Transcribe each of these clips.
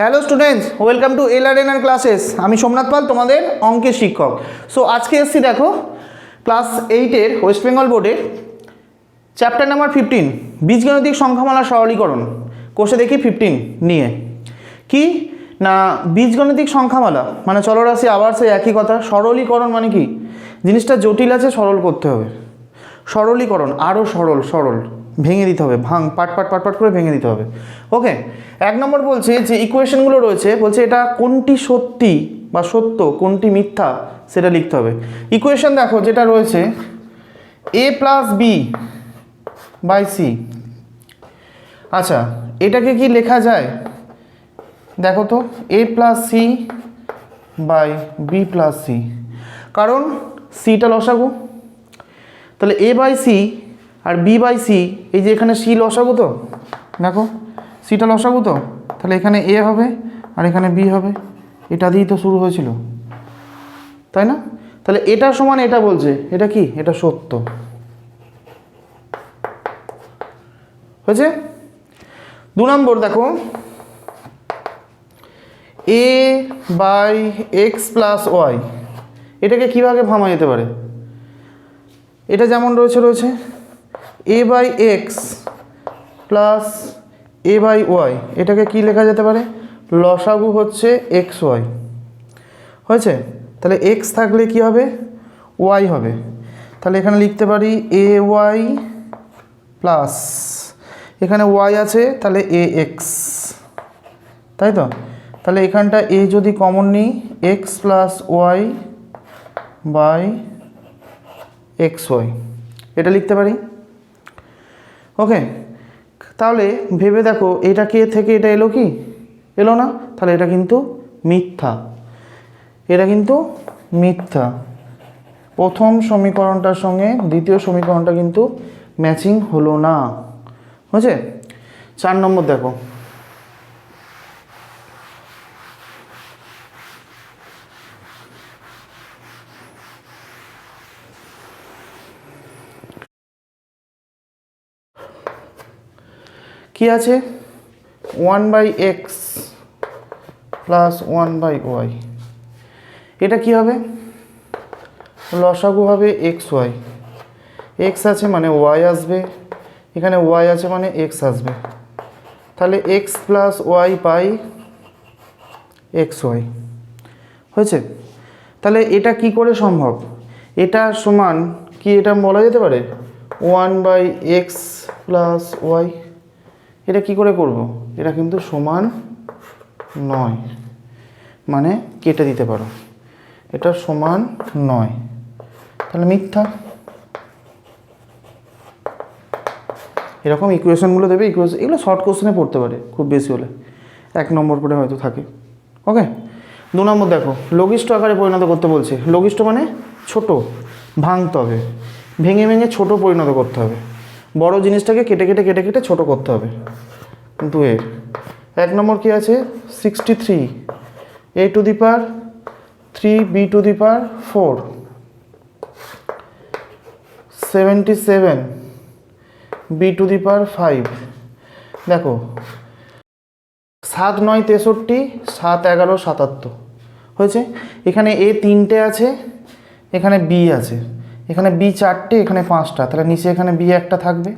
Hello students welcome to L R N R classes আমি সোমনাথ পাল, তোমাদের অঙ্কের শিক্ষক। সো আজকে এসছি দেখো ক্লাস এইটের ওয়েস্ট বেঙ্গল বোর্ডের চ্যাপ্টার নাম্বার ফিফটিন বীজগণিতিক সংখ্যামালা সরলীকরণ। কোষে দেখি ফিফটিন নিয়ে। কি? না, বীজগণিতিক সংখ্যামালা। মানে চলরাশি আবার সেই একই কথা, সরলীকরণ মানে কি? জিনিসটা জটিল আছে, সরল করতে হবে। সরলীকরণ আরও সরল সরল। ভেঙে দিতে হবে, ভাঙ, পাট পাট পাট পাট করে ভেঙে দিতে হবে। ওকে এক নম্বর বলছে যে ইকুয়েশনগুলো রয়েছে, বলছে এটা কোনটি সত্যি বা সত্য, কোনটি মিথ্যা, সেটা লিখতে হবে। ইকুয়েশন দেখো, যেটা রয়েছে A plus B by C আচ্ছা এটাকে কি লেখা যায়? দেখো তো A plus C by B plus C কারণ সিটা লসাগু। তাহলে এ বাই সি আর বি বাই সি এই যে এখানে সি লসাগু তো? দেখো সিটা লসাগু তো? তাহলে এখানে এ হবে আর এখানে বি হবে। এটা দিয়েই তো শুরু হয়েছিল। তাই না? তাহলে এটা সমান এটা বলছে। এটা কি? এটা সত্য। হয়েছে? দু নম্বর দেখো। A by X plus Y এটাকে কীভাবে ভাঙা যেতে পারে? এটা যেমন রয়েছে রয়েছে। A by X plus A by Y এটাকে কি লেখা যেতে পারে? লসাগু হচ্ছে এক্স ওয়াই হয়েছে? তাহলে এক্স থাকলে কি হবে? ওয়াই হবে। তাহলে এখানে লিখতে পারি এ ওয়াই প্লাস এখানে ওয়াই আছে, তাহলে এ এক্স তাই তো? তাহলে এখানটা এ যদি কমন নিই X plus Y by X Y এটা লিখতে পারি? ওকে তাহলে ভেবে দেখো, এটা কে থেকে এটা এলো কি? এলো না? তাহলে এটা কিন্তু মিথ্যা। এটা কিন্তু মিথ্যা। প্রথম সমীকরণটার সঙ্গে দ্বিতীয় সমীকরণটা কিন্তু ম্যাচিং হলো না। বুঝছে চার নম্বর দেখো। কি আছে? One by X plus one by Y এটা কি হবে? লসাগু হবে এক্স ওয়াই এক্স আছে মানে ওয়াই আসবে। এখানে ওয়াই আছে মানে এক্স আসবে। তাহলে X plus Y by X Y হয়েছে? তাহলে এটা কি করে সম্ভব? এটা সমান কি এটা বলা যেতে পারে? One by X plus Y এটা কি করে করব? এটা কিন্তু সমান নয়। মানে কেটে দিতে পারো। এটা সমান নয়। তাহলে মিথ্যা। এরকম ইকুয়েশনগুলো দেবে ইকুয়েশন এগুলো শর্ট কোশ্চেনে পড়তে পারে, খুব বেশি হলে। এক নম্বর করে হয়তো থাকে। ওকে? দু নম্বর দেখো, লঘিষ্ঠ আকারে পরিণত করতে বলছে। লঘিষ্ঠ মানে ছোট, ভাঙতে হবে। ভেঙে ভেঙে ছোট পরিণত করতে হবে। বড় জিনিসটাকে কেটে কেটে কেটে কেটে ছোট করতে হবে। দুয়ের এক নম্বর কি আছে? Sixty three A to the power three B to the power four seventy seven B to the power five দেখো, সাত নয় তেষট্টি, সাত এগারো সাতাত্তর, হয়েছে? এখানে এ তিনটে আছে, এখানে বি আছে। এখানে বি চারটে, এখানে পাঁচটা। তাহলে নিচে এখানে বি একটা থাকবে।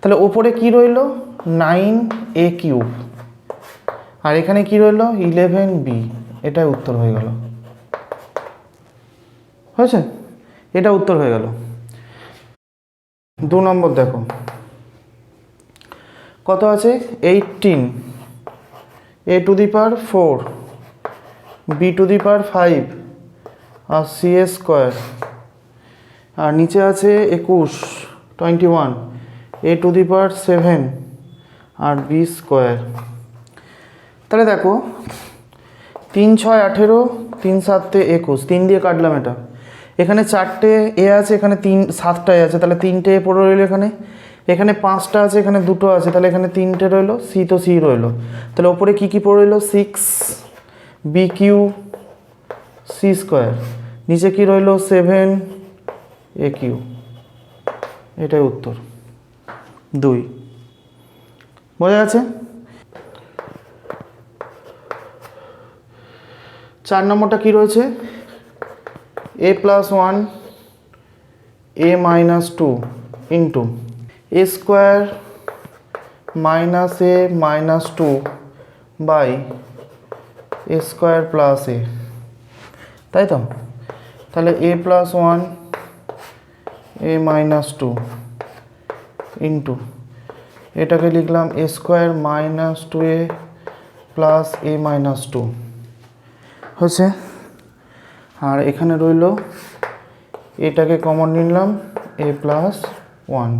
তাহলে ওপরে কি রইল? নাইন এ কিউব। আর এখানে কি রইল? ইলেভেন বি এটাই উত্তর হয়ে গেল। হয়েছে? এটা উত্তর হয়ে গেল। দু নম্বর দেখো। কত আছে? Eighteen A to the power four. B to the power five. R C A square. আর নিচে আছে একুশ twenty one A to the power seven R B square তাহলে দেখো, তিন ছয় আঠেরো, তিন সাতে একুশ, তিন দিয়ে কাটলাম এটা। এখানে চারটে এ আছে, এখানে তিন সাতটা এ আছে, তাহলে তিনটে এ পড়ে রইল এখানে। এখানে পাঁচটা আছে, এখানে দুটো আছে, তাহলে এখানে তিনটে রইল সি তো সি রইল। তাহলে ওপরে কী কী পড়ে রইল? Six B cube C square নিচে কী রইল? সেভেন এ কিউ এটাই উত্তর। দুই। বোঝা যাচ্ছে চার নম্বরটা কি রয়েছে? A plus one A minus two into A square minus A minus two by A square plus A তাই তো? তাহলে A plus one A minus two into এটাকে লিখলাম A square minus two A plus A minus two হচ্ছে? আর এখানে রইল, এটাকে কমন নিলাম এ প্লাস ওয়ান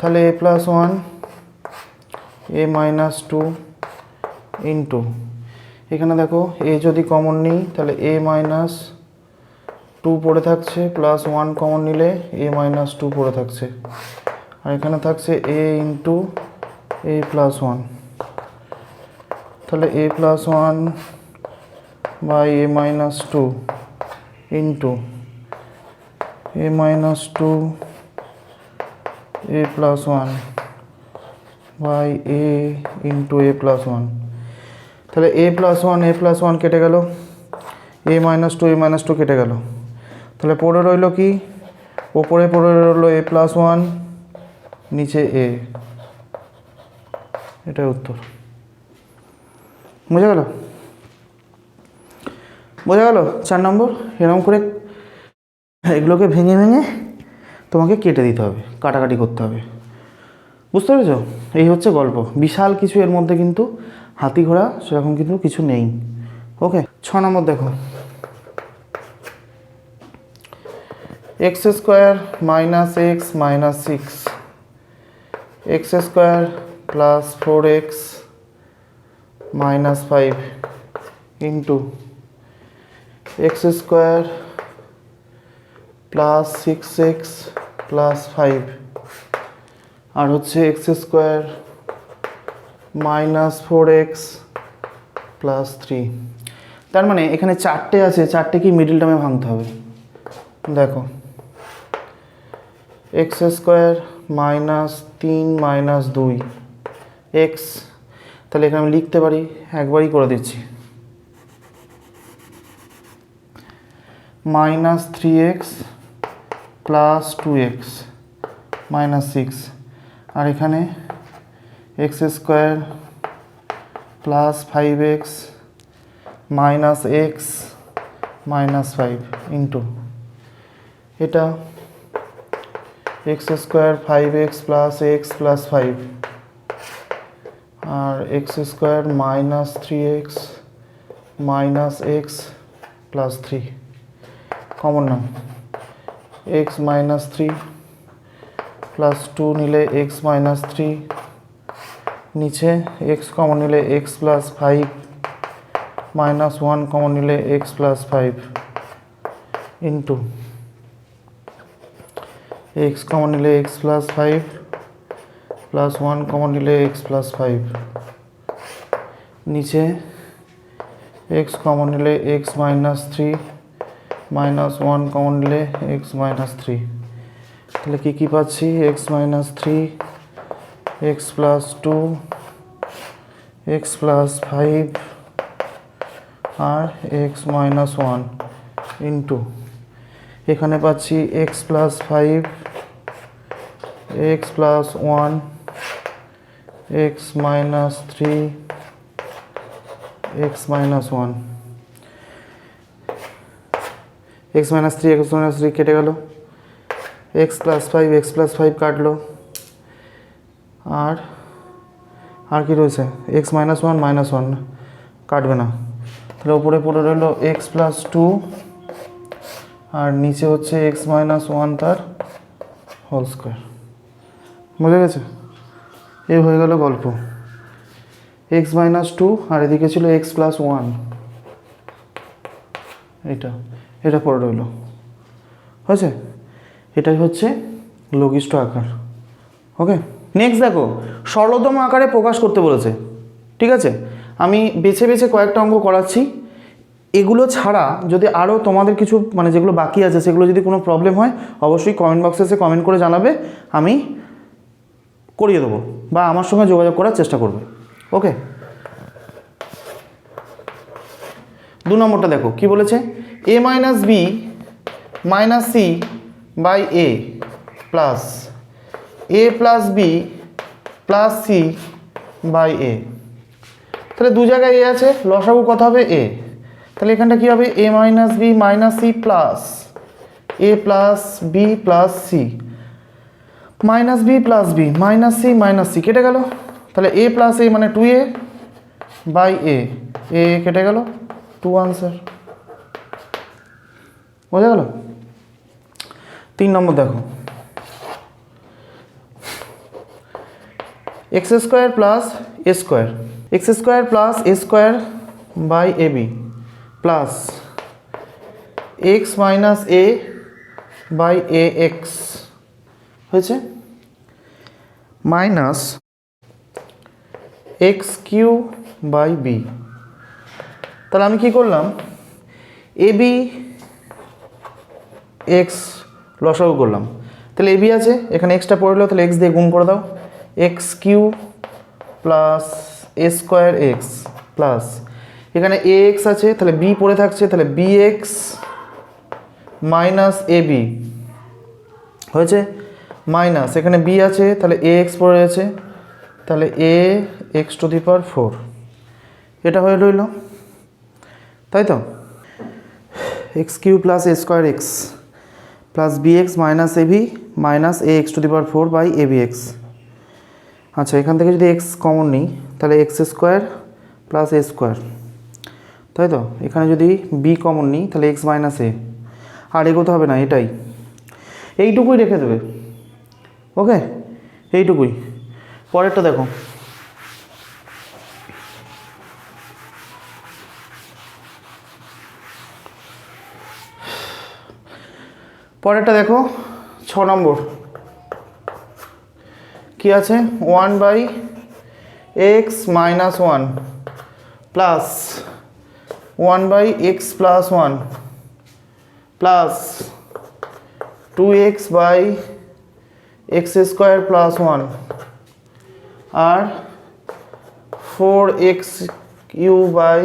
তাহলে A plus one A minus two into এখানে দেখো এ যদি কমন নিই, তাহলে এ মাইনাস টু পড়ে থাকছে প্লাস ওয়ান কমন নিলে এ মাইনাস টু পড়ে থাকছে। আর এখানে থাকছে A into A plus one তাহলে A plus one by A minus two into A minus two A plus one by A into A plus one তাহলে A plus one A plus one কেটে গেল। A minus two A minus two কেটে গেল। তাহলে পড়ে রইল কি? ওপরে পড়ে রইল এ প্লাস ওয়ান নিচে এ এটাই উত্তর। বোঝা গেল? বোঝা গেল? চার নম্বর? এরকম করে এগুলোকে ভেঙে ভেঙে তোমাকে কেটে দিতে হবে, কাটাকাটি করতে হবে। বুঝতে পেরেছ? এই হচ্ছে গল্প। বিশাল কিছু এর মধ্যে কিন্তু হাতি ঘোড়া সেরকম কিন্তু কিছু নেই। ওকে ছ নম্বর দেখো। X square minus X minus six. X square plus four X minus five into X square plus six X plus five. আর হচ্ছে X square minus four X plus three. তার মানে এখানে চারটে আছে, চারটে কি মিডিল টার্মে ভাঙতে হবে? দেখো। এক্স স্কোয়ার মাইনাস তিন মাইনাস দুই। এক্স, তাহলে এখানে আমি লিখতে পারি, একবারই করে দিচ্ছি। Minus three X plus two X, minus six. আর এখানে X square plus five X minus X minus five into. এটা X square five X plus X plus five. আর X square minus three X minus X plus three. Common নাম X minus three plus two নিলে X minus three. নিচে X common নিলে X plus five. Minus one common নিলে X plus five. Into. X common নিলে X plus five plus one common নিলে X plus five নিচে X common নিলে X minus three minus one common নিলে X minus three তাহলে কী কী পাচ্ছি? X minus three X plus two X plus five আর X minus one into এখানে পাচ্ছি X plus five X plus one X minus three X minus one X minus three X minus three কেটে গেল। X plus five X plus five কাটলো। আর আর কি রয়েছে? X minus one minus one কাটবে না। তাহলে ওপরে পড়ে রইল এক্স প্লাস টু আর নিচে হচ্ছে এক্স মাইনাস ওয়ান তার হোল স্কোয়ার। বুঝে গেছে? এই হয়ে গেল গল্প। এক্স মাইনাস টু, আর এদিকে ছিল এক্স প্লাস ওয়ান। এটা এটা পড়ে রইল। হয়েছে? এটাই হচ্ছে লঘিষ্ঠ আকার। ওকে? নেক্সট দেখো, সরলতম আকারে প্রকাশ করতে বলেছে। ঠিক আছে? আমি বেছে বেছে কয়েকটা অঙ্ক করাচ্ছি। এগুলো ছাড়া যদি আরও তোমাদের কিছু মানে যেগুলো বাকি আছে, সেগুলো যদি কোনো প্রবলেম হয়, অবশ্যই কমেন্ট বক্সে এসে কমেন্ট করে জানাবে, আমি করিয়ে দেবো বা আমার সঙ্গে যোগাযোগ করার চেষ্টা করবে। ওকে দু নম্বরটা দেখো, কি বলেছে? A minus B minus C by A plus A plus B plus C by A তাহলে দু জায়গায় এ আছে, লসাগু কত হবে এ তাহলে এখানটা কী হবে? A minus B minus C plus A plus B plus C minus B plus B minus C minus C কেটে গেল। তাহলে এ প্লাস এ মানে টু এ বাই এ এ কেটে গেল টু আনসার বোঝা গেল? তিন নম্বর দেখো। X square plus A square X square plus A square by A B plus X minus A by A X হয়েছে? Minus X cube by B তাহলে আমি কি করলাম? এ বি এক্স লসাগু করলাম। তাহলে এ বি আছে, এখানে এক্সটা পড়ল তাহলে এক্স দিয়ে গুণ করে দাও। X cube plus A square X plus এখানে এ এক্স আছে, তাহলে বি পড়ে থাকছে, তাহলে B X minus A B হয়েছে? মাইনাস এখানে বি আছে, তাহলে এ এক্স পড়ে রয়েছে, তাহলে A X to the power four এটা হয়ে রইল। তাই তো? X cube plus A square X plus B X minus A B minus A X to the power four by A B X আচ্ছা এখান থেকে যদি এক্স কমন নিই, তাহলে X square plus A square তাই তো? এখানে যদি বি কমন নিই, তাহলে এক্স মাইনাস এ আর এগোতে হবে না, এটাই। এইটুকুই রেখে দেবে। ওকে? এইটুকুই। পরেরটা দেখো। পরেরটা দেখো, ছ নম্বর। কি আছে? One by X minus one plus one by X plus one plus two X by X square plus one R four X U by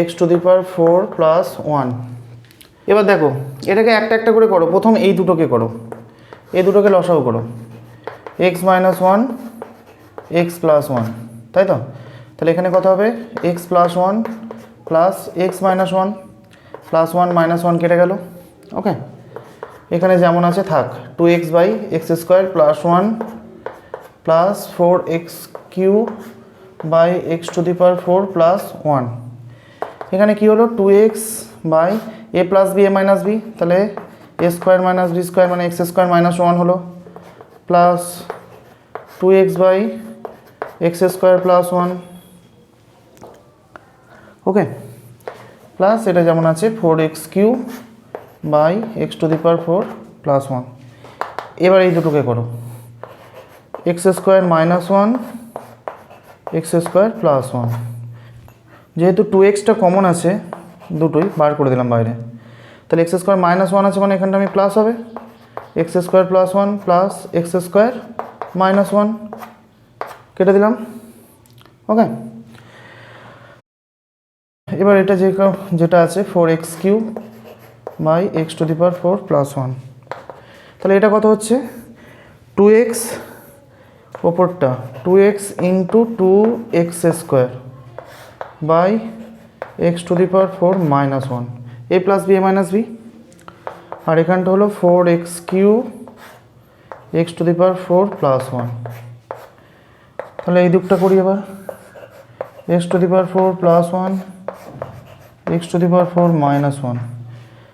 X to the power four plus one. এবার দেখো, এটাকে একটা একটা করে করো। প্রথম এই দুটোকে করো। এই দুটোকে লসাও করো। X minus one, X plus one, তাই তো? তাহলে এখানে কত হবে? X plus one plus X minus one plus one minus one কেটে গেল। ওকে এখানে যেমন আছে, থাক two X by X square plus one plus four X cube by X to the power four plus one এখানে কি হলো? Two X by A plus B A minus B তাহলে A square minus B square মানে x square minus one হলো। Plus two X by X square plus one okay plus এটা যেমন আছে four X cube by X to the power four plus one এবার এই দুটোকে করো। X square minus one X square plus one যেহেতু two এক্সটা কমন আছে, দুটোই বার করে দিলাম বাইরে। তাহলে এক্স স্কোয়ার মাইনাস ওয়ান আছে মানে এখানটা আমি প্লাস হবে। X square plus one plus X square minus one কেটে দিলাম। ওকে এবার এটা যে যেটা আছে four X cube by X to the power four plus one তাহলে এটা কত হচ্ছে? টু এক্স ওপরটা two X into two X square by X to the power four minus one A plus B A minus B আর এখানটা হলো four X cube X to the power four plus one তাহলে এই দিকটা করি এবার। X to the power four plus one X to the power four minus one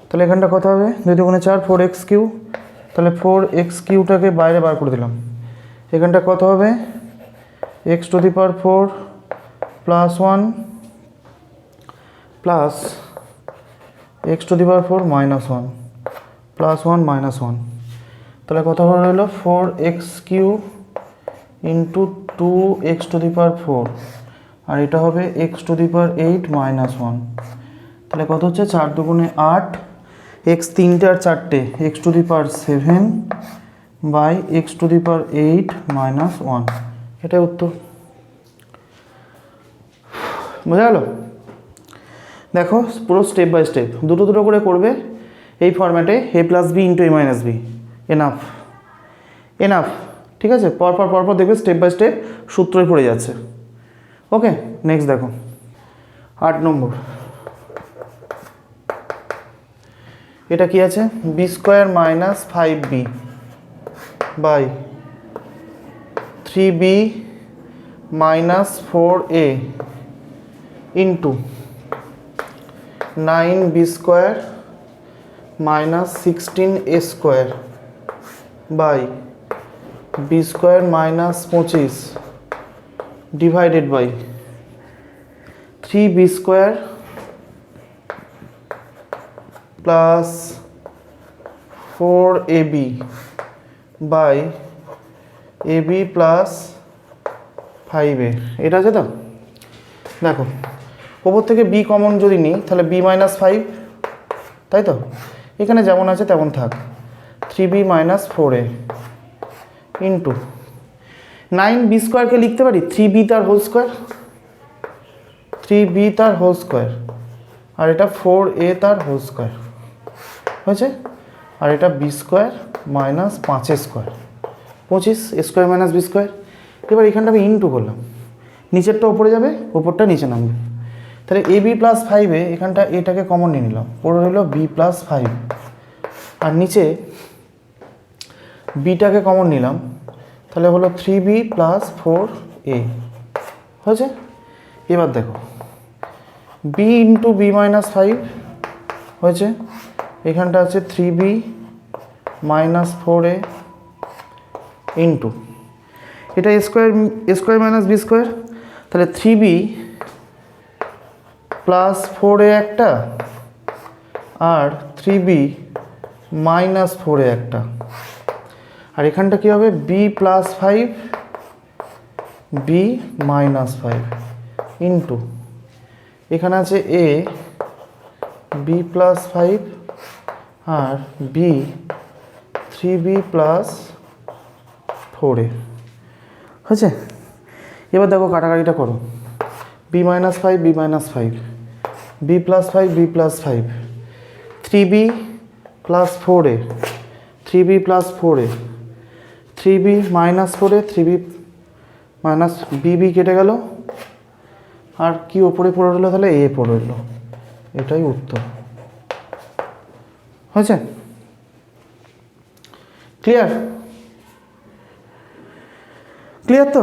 তাহলে এখানটা কত হবে? দুই দুগুণে চার ফোর এক্স কিউ তাহলে ফোর এক্স কিউটাকে বাইরে বার করে দিলাম। এখানটা কত হবে? X to the power four plus one plus X to the power four minus one plus one minus one তাহলে কত রইল? Four X cube into two X to the power four আর এটা হবে X to the power eight minus one তাহলে কত হচ্ছে? চার দুগুণে আট এক্স তিনটে আর চারটে x to the power seven by x to the power eight minus one এটাই উত্তর। বোঝা গেল? দেখো, পুরো স্টেপ বাই স্টেপ দুটো দুটো করে করবে, এই ফরম্যাটে a plus b into a minus b enough enough ঠিক আছে? পরপর পরপর দেখবে স্টেপ বাই স্টেপ সূত্রই পড়ে যাচ্ছে। ওকে নেক্সট দেখো। আট নম্বর। এটা কি আছে? B square minus five b by three b minus four a into nine b square minus sixteen a square by b square minus পঁচিশ divided by three b square plus four a b by a b plus five a এটা আছে তো? দেখো ওপর থেকে B common যদি নিই, তাহলে বি মাইনাস ফাইভ তাই তো? এখানে যেমন আছে তেমন থাক। Three b minus four a into nine b স্কোয়ারকে লিখতে পারি? থ্রি বি তার হোল স্কোয়ার থ্রি বি তার হোল স্কোয়ার আর এটা ফোর এ তার হোল স্কোয়ার হয়েছে? আর এটা বি স্কোয়ার মাইনাস পাঁচের স্কোয়ার পঁচিশ স্কোয়ার মাইনাস বি স্কোয়ার এবার এখানটা আমি ইন্টু করলাম। নিচেরটা ওপরে যাবে ওপরটা নিচে নামবে। তাহলে এ বি প্লাস ফাইভে এখানটা এটাকে কমন নিয়ে নিলাম। পরে হলো বি প্লাস ফাইভ আর নিচে বিটাকে কমন নিলাম। তাহলে হলো three b plus four a হয়েছে? এবার দেখো। B into b minus five হয়েছে। এখানটা আছে three b minus four a into এটা square square minus b square তাহলে three b plus four a একটা, আর three b minus four a একটা। আর এখানটা কী হবে? B plus five b minus five into এখানে আছে a B plus five R b three b plus four a হয়েছে? এবার দেখো কাটাকাটিটা করো। B minus five b minus five b plus five b plus five three b plus four a three b plus four a three b minus four a three b minus b b কেটে গেল। আর কি ওপরে পড়ে রইল তাহলে? এ পড়ে রইল। এটাই উত্তর। হয়েছে? ক্লিয়ার ক্লিয়ার তো?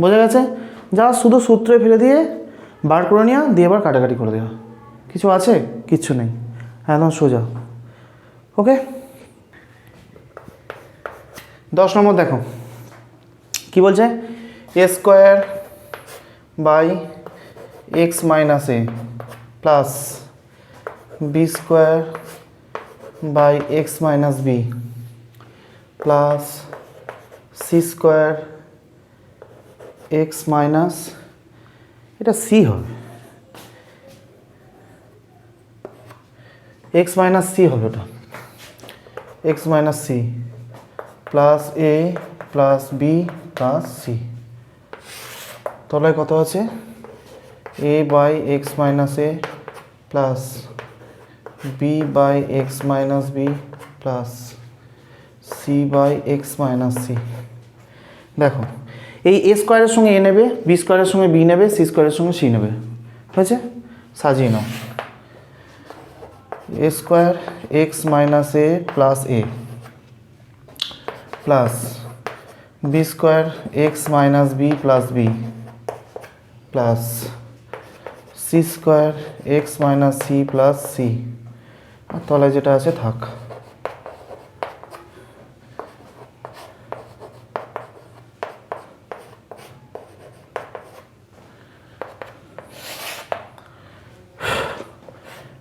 বোঝা গেছে? যা শুধু সূত্রে ফেলে দিয়ে বার করে নেওয়া দিয়ে আবার কাটাকাটি করে দেওয়া কিছু আছে? কিচ্ছু নেই। একদম সোজা। ওকে দশ নম্বর দেখো। কি বলছে? A square by x minus a plus b square by x minus b plus c square x minus এটা সি হবে। এক্স মাইনাস সি হবে ওটা। X minus c plus a plus b plus c তলায় কত আছে? A by x minus a plus b by x minus b plus c by x minus c দেখো, এই এ স্কোয়ারের সঙ্গে এ নেবে বি স্কোয়ারের সঙ্গে বি নেবে সি স্কোয়ারের সঙ্গে সি নেবে। হয়েছে? সাজিয়ে নাও। A square x minus a plus a plus b square x minus b plus b plus c square x minus c plus c আর তলায় যেটা আছে, থাক।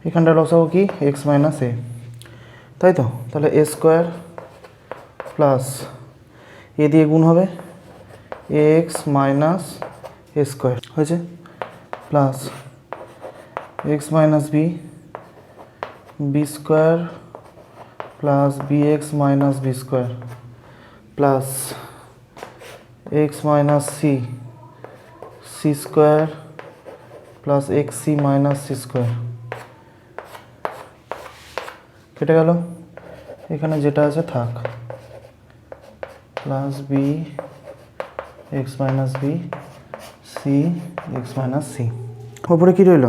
এখানটা লসাও কি? এক্স মাইনাস এ তাই তো? তাহলে এ স্কোয়ার প্লাস এ দিয়ে গুণ হবে। এক্স মাইনাস এ স্কোয়ার হয়েছে? Plus x minus b b square plus b x minus b square plus x minus c c square plus x c minus c square কেটে গেল? এখানে যেটা আছে থাক। Plus b x minus b c x minus c ওপরে কী রইল?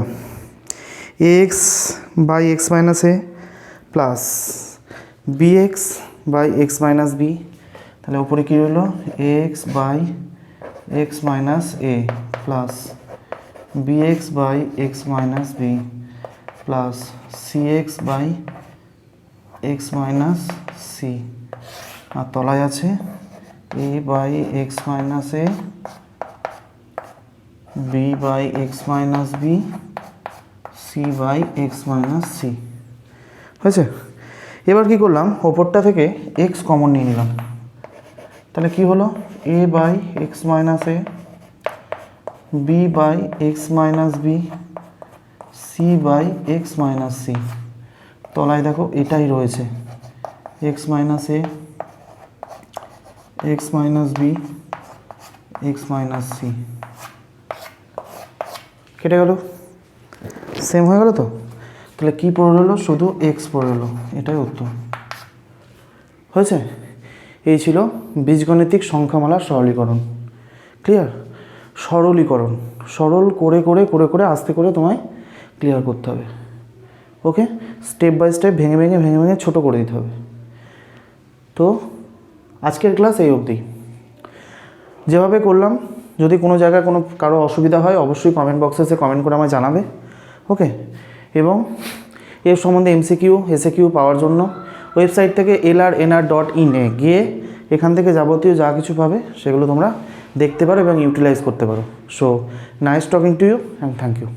X by x minus a plus b x by x minus b. তাহলে ওপরে কী রইল? X by x minus a plus b x by x minus b plus c x by x minus c. আর তলায় আছে a by x minus a, b by x minus b c by x minus c হয়েছে? এবার কি করলাম? ওপরটা থেকে x common নিয়ে নিলাম। তাহলে কি হলো? A by x minus a b by x minus b c by x minus c তলায় দেখো, এটাই রয়েছে। X minus a x minus b x minus c কেটে গেল? সেম হয়ে গেল তো? তাহলে কী পড়ে রইল? শুধু এক্স পড়ে রইল। এটাই উত্তর। হয়েছে? এই ছিল বীজগণিতিক সংখ্যামালার সরলীকরণ। ক্লিয়ার সরলীকরণ। সরল করে করে করে করে, আস্তে করে তোমায় ক্লিয়ার করতে হবে। ওকে স্টেপ বাই স্টেপ ভেঙে ভেঙে ভেঙে ভেঙে ছোটো করে দিতে হবে। তো, আজকের ক্লাস এই অবধি। যেভাবে করলাম, যদি কোনো জায়গায় কোনো কারও অসুবিধা হয়, অবশ্যই কমেন্ট বক্সে এসে কমেন্ট করে আমায় জানাবে। ওকে? এবং এর সম্বন্ধে এমসিকিউ এসএকিউ পাওয়ার জন্য ওয়েবসাইট থেকে এল আর ডট ইনে গিয়ে এখান থেকে যাবতীয় যা কিছু পাবে সেগুলো তোমরা দেখতে পারো এবং ইউটিলাইজ করতে পারো। So nice talking to you and thank you